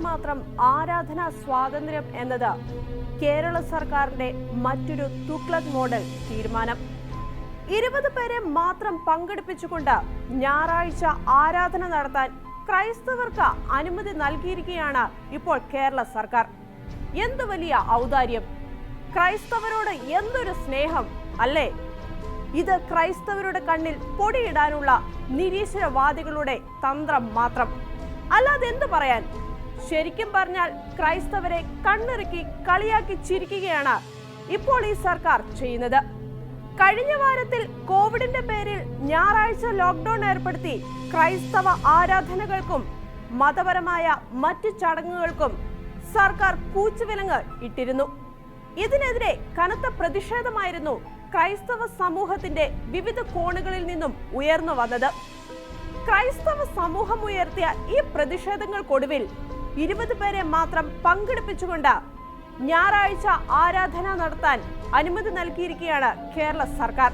എത്രമാത്രം ആരാധനാ സ്വാതന്ത്ര്യം എന്നത് കേരള സർക്കാരിന്റെ മറ്റൊരു തുക്ലക് മോഡൽ തീരുമാനം. ഇരുപത് പേരെ മാത്രം പങ്കെടുപ്പിച്ചുകൊണ്ട് ഞായറാഴ്ച ആരാധന നടത്താൻ ക്രൈസ്തവർക്ക് അനുമതി നൽകിയിരിക്കുകയാണ് ഇപ്പോൾ കേരള സർക്കാർ. എന്ത് വലിയ ഔദാര്യം? ക്രൈസ്തവരോട് എന്തൊരു സ്നേഹം അല്ലേ? ഇത് ക്രൈസ്തവരുടെ കണ്ണിൽ പൊടിയിടാനുള്ള നിരീശ്വരവാദികളുടെ തന്ത്രം മാത്രം. അല്ലാതെ എന്തു പറയാൻ? ശരിക്കും പറഞ്ഞാൽ ക്രൈസ്തവരെ കണ്ണിറുക്കി കളിയാക്കി ചിരിക്കുകയാണ് ഇപ്പോൾ ഈ സർക്കാർ ചെയ്യുന്നത്. കഴിഞ്ഞ വാരത്തിൽ കോവിഡിന്റെ പേരിൽ ഞായറാഴ്ച ലോക്ക്ഡൌൺ ഏർപ്പെടുത്തി ക്രൈസ്തവ ആരാധനകൾക്കും മതപരമായ മറ്റ് ചടങ്ങുകൾക്കും സർക്കാർ കൂച്ചുവിലങ്ങ് ഇട്ടിരുന്നു. ഇതിനെതിരെ കനത്ത പ്രതിഷേധമായിരുന്നു ക്രൈസ്തവ സമൂഹത്തിന്റെ വിവിധ കോണുകളിൽ നിന്നും ഉയർന്നു വന്നത്. ക്രൈസ്തവ സമൂഹം ഉയർത്തിയ ഈ പ്രതിഷേധങ്ങൾക്കൊടുവിൽ ഇരുപത് പേരെ മാത്രം പങ്കെടുപ്പിച്ചുകൊണ്ട് ഞായറാഴ്ച ആരാധന നടത്താൻ അനുമതി നൽകിയിരിക്കുകയാണ് കേരള സർക്കാർ.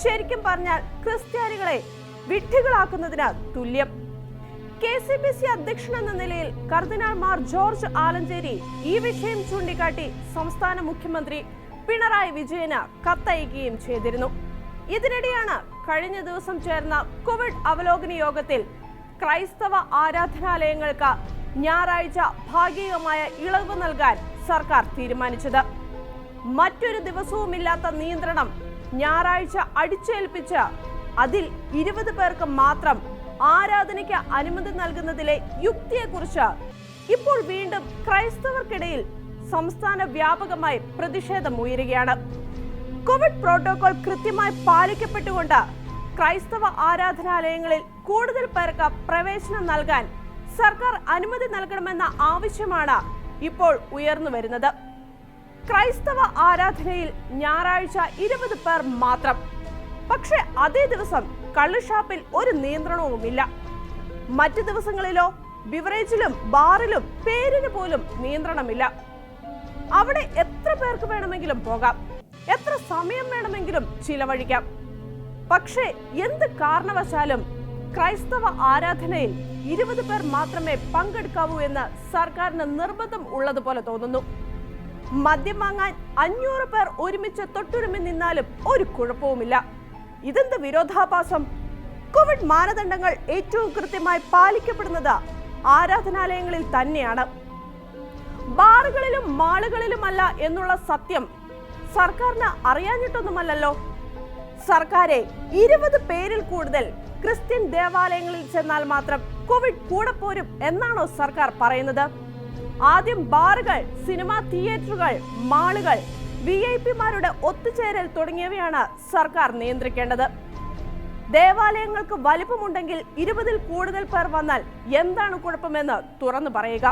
ശരിക്കും പറഞ്ഞാൽ ക്രിസ്ത്യാനികളെ വിഡ്ഢികളാക്കുന്നതിന് തുല്യം. കെ സി ബി സി അധ്യക്ഷൻ എന്ന നിലയിൽ കർദിനാൾ മാർ ജോർജ് ആലഞ്ചേരി ഈ വിഷയം ചൂണ്ടിക്കാട്ടി സംസ്ഥാന മുഖ്യമന്ത്രി പിണറായി വിജയന് കത്തയക്കുകയും ചെയ്തിരുന്നു. ഇതിനിടെയാണ് കഴിഞ്ഞ ദിവസം ചേർന്ന കോവിഡ് അവലോകന യോഗത്തിൽ ക്രൈസ്തവ ആരാധനാലയങ്ങൾക്ക് ഞായറാഴ്ച ഭാഗികമായ ഇളവ് നൽകാൻ സർക്കാർ തീരുമാനിച്ചത്. മറ്റൊരു ദിവസവുമില്ലാത്ത നിയന്ത്രണം ഞായറാഴ്ച അടിച്ചേൽപ്പിച്ച് അതിൽ ഇരുപത് പേർക്ക് മാത്രം ആരാധനയ്ക്ക് അനുമതി നൽകുന്നതിലെ യുക്തിയെക്കുറിച്ച് ഇപ്പോൾ വീണ്ടും ക്രൈസ്തവർക്കിടയിൽ സംസ്ഥാന വ്യാപകമായി പ്രതിഷേധം ഉയരുകയാണ് കോവിഡ് പ്രോട്ടോകോൾ കൃത്യമായി പാലിക്കപ്പെട്ടുകൊണ്ട് ക്രൈസ്തവ ആരാധനാലയങ്ങളിൽ കൂടുതൽ പേർക്ക് പ്രവേശനം നൽകാൻ സർക്കാർ അനുമതി നൽകണമെന്ന ആവശ്യമാണ് ഇപ്പോൾ ഉയർന്നു വരുന്നത്. ക്രൈസ്തവ ആരാധനയിൽ ഞായറാഴ്ച ഇരുപത് പേർ മാത്രം. പക്ഷെ അതേ ദിവസം കള്ളുഷാപ്പിൽ ഒരു നിയന്ത്രണവുമില്ല. മറ്റു ദിവസങ്ങളിലോ ബിവറേജിലും ബാറിലും പേരിന് പോലും നിയന്ത്രണമില്ല. അവിടെ എത്ര പേർക്ക് വേണമെങ്കിലും പോകാം. എത്ര സമയം വേണമെങ്കിലും ചിലവഴിക്കാം. പക്ഷേ എന്ത് കാരണവശാലും ക്രൈസ്തവ ആരാധനയിൽ ഇരുപത് പേർ മാത്രമേ പങ്കെടുക്കാവൂ എന്ന് സർക്കാരിന് നിർബന്ധം ഉള്ളതുപോലെ തോന്നുന്നു. മദ്യം വാങ്ങാൻ അഞ്ഞൂറ് പേർ ഒരുമിച്ച് തൊട്ടുരുമി നിന്നാലും ഒരു കുഴപ്പവുമില്ല. ഇതെന്ത് വിരോധാഭാസം? കോവിഡ് മാനദണ്ഡങ്ങൾ ഏറ്റവും കൃത്യമായി പാലിക്കപ്പെടുന്നത് ആരാധനാലയങ്ങളിൽ തന്നെയാണ്. ബാറുകളിലും മാളുകളിലുമല്ല എന്നുള്ള സത്യം സർക്കാരിന് അറിയാഞ്ഞിട്ടൊന്നുമല്ലല്ലോ. സർക്കാരെ ഇരുപത് പേരിൽ കൂടുതൽ ക്രിസ്ത്യൻ ദേവാലയങ്ങളിൽ ചെന്നാൽ മാത്രം കോവിഡ് കൂടെ പോരും എന്നാണോ സർക്കാർ പറയുന്നത്? ആദ്യം ബാറുകൾ സിനിമാ തിയേറ്ററുകൾ മാളുകൾ വി ഐ പിമാരുടെ ഒത്തുചേരൽ തുടങ്ങിയവയാണ് സർക്കാർ നിയന്ത്രിക്കേണ്ടത്. ദേവാലയങ്ങൾക്ക് വലിപ്പമുണ്ടെങ്കിൽ ഇരുപതിൽ കൂടുതൽ പേർ വന്നാൽ എന്താണ് കുഴപ്പമെന്ന് തുറന്നു പറയുക.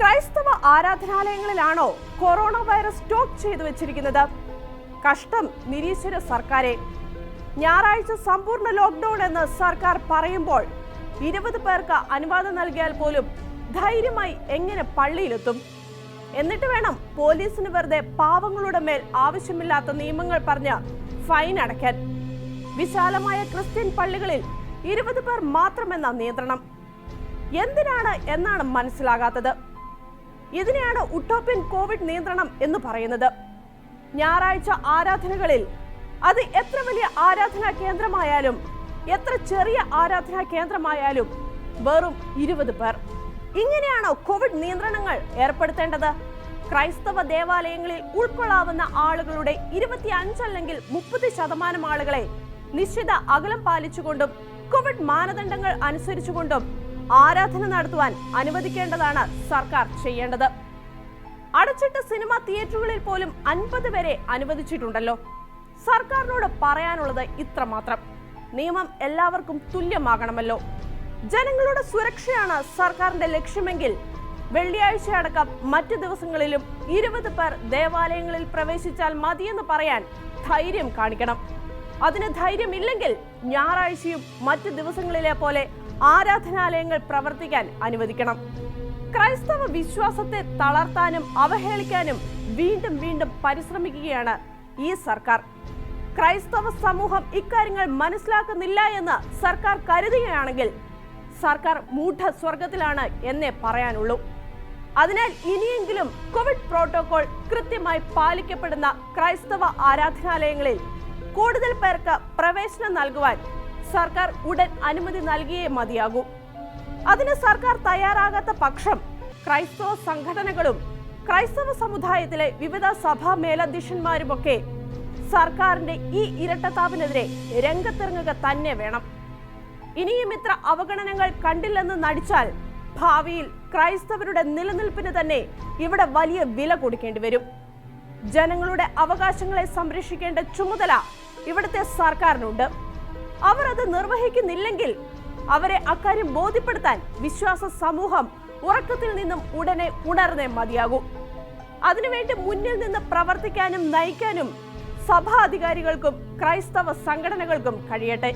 ക്രൈസ്തവ ആരാധനാലയങ്ങളിലാണോ കൊറോണ വൈറസ് സ്റ്റോക്ക് ചെയ്തു വെച്ചിരിക്കുന്നത്. കഷ്ടം നിരീശ്വര സർക്കാരെ. ഞായറാഴ്ച സമ്പൂർണ ലോക്ക്ഡൌൺ എന്ന് സർക്കാർ പറയുമ്പോൾ ഇരുപത് പേർക്ക് അനുവാദം നൽകിയാൽ പോലും ധൈര്യമായി എങ്ങനെ പള്ളിയിലെത്തും? എന്നിട്ട് വേണം പോലീസിന് വെറുതെ പാവങ്ങളുടെ മേൽ ആവശ്യമില്ലാത്ത നിയമങ്ങൾ പറഞ്ഞ് ഫൈൻ അടയ്ക്കാൻ. വിശാലമായ ക്രിസ്ത്യൻ പള്ളികളിൽ ഇരുപത് പേർ മാത്രമെന്ന നിയന്ത്രണം. എന്തിനാണ് എന്നാണ് മനസ്സിലാകാത്തത്. ഇതിനെയാണ് ഉട്ടോപ്യൻ കോവിഡ് നിയന്ത്രണം എന്ന് പറയുന്നത്. ഞായറാഴ്ച ആരാധനകളിൽ അത് എത്ര വലിയ ആരാധനാ കേന്ദ്രമായാലും എത്ര ചെറിയ ആരാധനാ കേന്ദ്രമായാലും വെറും ഇരുപത് പേർ. ഇങ്ങനെയാണോ കോവിഡ് നിയന്ത്രണങ്ങൾ ഏർപ്പെടുത്തേണ്ടത്? ക്രൈസ്തവ ദേവാലയങ്ങളിൽ ഉൾക്കൊള്ളാവുന്ന ആളുകളുടെ ഇരുപത്തി അഞ്ചല്ലെങ്കിൽ മുപ്പത് ശതമാനം ആളുകളെ നിശ്ചിത അകലം പാലിച്ചുകൊണ്ടും കോവിഡ് മാനദണ്ഡങ്ങൾ അനുസരിച്ചുകൊണ്ടും ആരാധന നടത്തുവാൻ അനുവദിക്കേണ്ടതാണ് സർക്കാർ ചെയ്യേണ്ടത്. അടച്ചിട്ട സിനിമ തിയേറ്ററുകളിൽ പോലും അൻപത് വരെ അനുവദിച്ചിട്ടുണ്ടല്ലോ. സർക്കാരിനോട് പറയാനുള്ളത് ഇത്രമാത്രം. നിയമം എല്ലാവർക്കും തുല്യമാകണമല്ലോ. ജനങ്ങളുടെ സുരക്ഷയാണ് സർക്കാരിന്റെ ലക്ഷ്യമെങ്കിൽ വെള്ളിയാഴ്ച അടക്കം മറ്റു ദിവസങ്ങളിലും ഇരുപത് പേർ ദേവാലയങ്ങളിൽ പ്രവേശിച്ചാൽ മതിയെന്ന് പറയാൻ ധൈര്യം കാണിക്കണം. അതിന് ധൈര്യമില്ലെങ്കിൽ ഞായറാഴ്ചയും മറ്റു ദിവസങ്ങളിലെ പോലെ ആരാധനാലയങ്ങൾ പ്രവർത്തിക്കാൻ അനുവദിക്കണം. ക്രൈസ്തവ വിശ്വാസത്തെ തളർത്താനും അവഹേളിക്കാനും വീണ്ടും വീണ്ടും പരിശ്രമിക്കുകയാണ് ഈ സർക്കാർ. ക്രൈസ്തവ സമൂഹം ഇക്കാര്യങ്ങൾ മനസ്സിലാക്കുന്നില്ല എന്ന് സർക്കാർ കരുതുകയാണെങ്കിൽ സർക്കാർ മൂഢ സ്വർഗത്തിലാണ് എന്നേ പറയാനുള്ളൂ. അതിനാൽ ഇനിയെങ്കിലും കോവിഡ് പ്രോട്ടോകോൾ കൃത്യമായി പാലിക്കപ്പെടുന്ന ക്രൈസ്തവ ആരാധനാലയങ്ങളിൽ കൂടുതൽ പേർക്ക് പ്രവേശനം നൽകുവാൻ സർക്കാർ ഉടൻ അനുമതി നൽകിയേ മതിയാകൂ. അതിന് സർക്കാർ തയ്യാറാകാത്ത പക്ഷം ക്രൈസ്തവ സംഘടനകളും ക്രൈസ്തവ സമുദായത്തിലെ വിവിധ സഭാ മേലധ്യക്ഷന്മാരുമൊക്കെ സർക്കാരിന്റെ ഈ ഇരട്ടത്താപ്പിനെതിരെ രംഗത്തിറങ്ങുക തന്നെ വേണം. ഇനിയും ഇത്ര അവഗണനകൾ കണ്ടില്ലെന്ന് നടിച്ചാൽ ഭാവിയിൽ ക്രൈസ്തവരുടെ നിലനിൽപ്പിന് തന്നെ ഇവിടെ വലിയ വില കൊടുക്കേണ്ടി വരും. ജനങ്ങളുടെ അവകാശങ്ങളെ സംരക്ഷിക്കേണ്ട ചുമതല ഇവിടുത്തെ സർക്കാരിനുണ്ട്. അവർ അത് നിർവഹിക്കുന്നില്ലെങ്കിൽ അവരെ അക്കാര്യം ബോധ്യപ്പെടുത്താൻ വിശ്വാസ സമൂഹം ഉറക്കത്തിൽ നിന്നും ഉടനെ ഉണർന്നേ മതിയാകൂ. അതിനുവേണ്ടി മുന്നിൽ നിന്ന് പ്രവർത്തിക്കാനും നയിക്കാനും സഭാ അധികാരികൾക്കും ക്രൈസ്തവ സംഘടനകൾക്കും കഴിയട്ടെ.